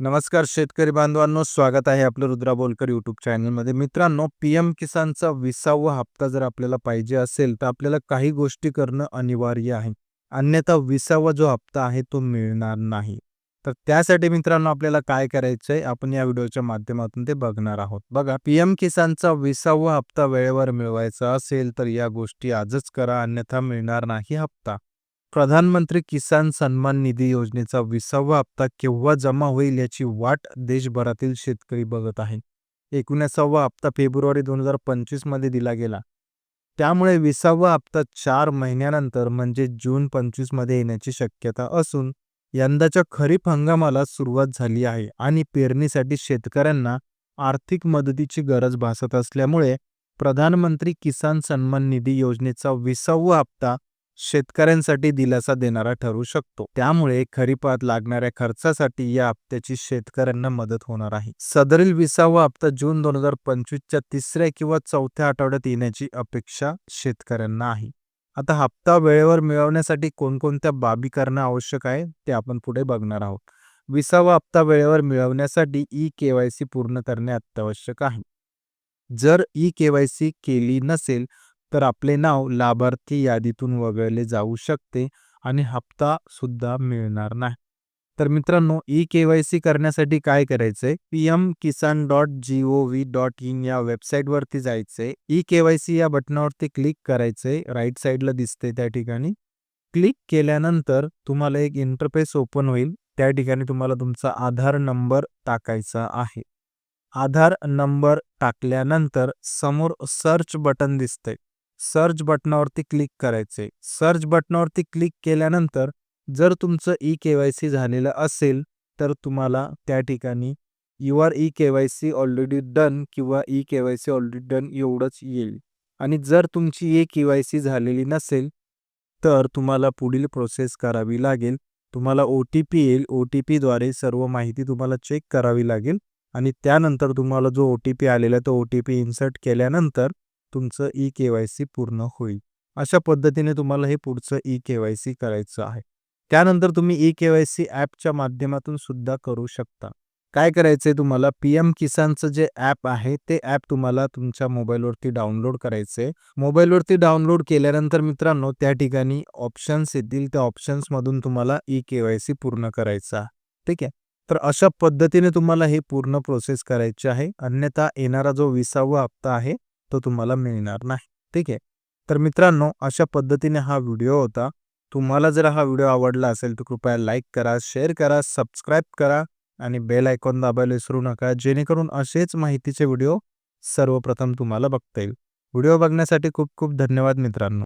नमस्कार शेतकरी बांधवांनो स्वागत आहे आपलं रुद्रा बोलकर यूट्यूब चॅनलमध्ये मित्रांनो पी एम किसानचा विसावा हप्ता जर आपल्याला पाहिजे असेल तर आपल्याला काही गोष्टी करणं अनिवार्य आहे. अन्यथा विसावा जो हप्ता आहे तो मिळणार नाही. तर त्यासाठी मित्रांनो आपल्याला काय करायचं आहे आपण या व्हिडिओच्या माध्यमातून ते बघणार आहोत. बघा पी एम किसानचा विसावा हप्ता वेळेवर मिळवायचा असेल तर या गोष्टी आजच करा अन्यथा मिळणार नाही हप्ता. प्रधानमंत्री किसान सन्मान निधी योजनेचा विसावा हप्ता केव्हा जमा होईल याची वाट देशभरातील शेतकरी बघत आहे एकोणीसावा हप्ता फेब्रुवारी दोन हजार पंचवीसमध्ये दिला गेला. त्यामुळे विसावा हप्ता चार महिन्यानंतर म्हणजे जून पंचवीसमध्ये येण्याची शक्यता असून यंदाच्या खरीप हंगामाला सुरुवात झाली आहे आणि पेरणीसाठी शेतकऱ्यांना आर्थिक मदतीची गरज भासत असल्यामुळे प्रधानमंत्री किसान सन्मान निधी योजनेचा विसावा हप्ता शेतकऱ्यांसाठी दिलासा देणारा ठरू शकतो. त्यामुळे खरीपात लागणाऱ्या खर्चासाठी या हप्त्याची शेतकऱ्यांना मदत होणार आहे. सदरील विसावा हप्ता जून दोन हजार पंचवीसच्या तिसऱ्या किंवा चौथ्या आठवड्यात येण्याची अपेक्षा शेतकऱ्यांना आहे. आता हप्ता वेळेवर मिळवण्यासाठी कोणकोणत्या बाबी करणं आवश्यक आहे ते आपण पुढे बघणार आहोत. विसावा हप्ता वेळेवर मिळवण्यासाठी ई केवायसी पूर्ण करणे अत्यावश्यक आहे. जर ई केवायसी केली नसेल तर आपले नाव लाभार्थी यादीतून वगळले जाऊ शकते आणि हप्ता सुद्धा मिळणार नाही. तर मित्रांनो ई के वाय सी करण्यासाठी काय करायचंय? P M Kisan dot G O V dot in या वेबसाईटवरती जायचंय. ई के वाय सी या बटनावरती क्लिक करायचंय. राईट साईडला दिसते त्या ठिकाणी. क्लिक केल्यानंतर तुम्हाला एक इंटरफेस ओपन होईल. त्या ठिकाणी तुम्हाला तुमचा आधार नंबर टाकायचा आहे. आधार नंबर टाकल्यानंतर समोर सर्च बटन दिसतंय. सर्च बटनावरती क्लिक करायचे. सर्च बटनावरती क्लिक केल्यानंतर जर तुमचं ई के वाय सी झालेलं असेल तर तुम्हाला त्या ठिकाणी your E K Y C already done किंवा E K Y C already done एवढंच येईल. आणि जर तुमची ई के वाय सी झालेली नसेल तर तुम्हाला पुढील प्रोसेस करावी लागेल. तुम्हाला ओ टी पी येईल. ओ टी पीद्वारे सर्व माहिती तुम्हाला चेक करावी लागेल. आणि त्यानंतर तुम्हाला जो ओ टी पी आलेला तो ओ टी पी इन्सर्ट केल्यानंतर तुमचं ई के वाय सी पूर्ण होईल. अशा पद्धतीने तुम्हाला हे पुढचं ई के वाय सी करायचं आहे. त्यानंतर तुम्ही ई के वाय सी ॲपच्या माध्यमातून सुद्धा करू शकता. काय करायचंय तुम्हाला? पी एम किसानचं जे ॲप आहे ते ॲप तुम्हाला तुमच्या मोबाईलवरती डाउनलोड करायचंय. मोबाईलवरती डाउनलोड केल्यानंतर मित्रांनो त्या ठिकाणी ऑप्शन्स येतील. त्या ऑप्शन्समधून तुम्हाला ई के वाय सी पूर्ण करायचा ठीक आहे? तर अशा पद्धतीने तुम्हाला हे पूर्ण प्रोसेस करायची आहे. अन्यथा येणारा जो विसावा हप्ता आहे तो तुम्हाला मिळणार नाही. ठीक आहे? तर मित्रांनो अशा पद्धतीने हा व्हिडिओ होता. तुम्हाला जर हा व्हिडिओ आवडला असेल तर कृपया लाईक करा शेअर करा सबस्क्राईब करा आणि बेल आयकॉन दाबायला विसरू नका जेणेकरून असेच माहितीचे व्हिडिओ सर्वप्रथम तुम्हाला बघता येईल. व्हिडिओ बघण्यासाठी खूप खूप धन्यवाद मित्रांनो.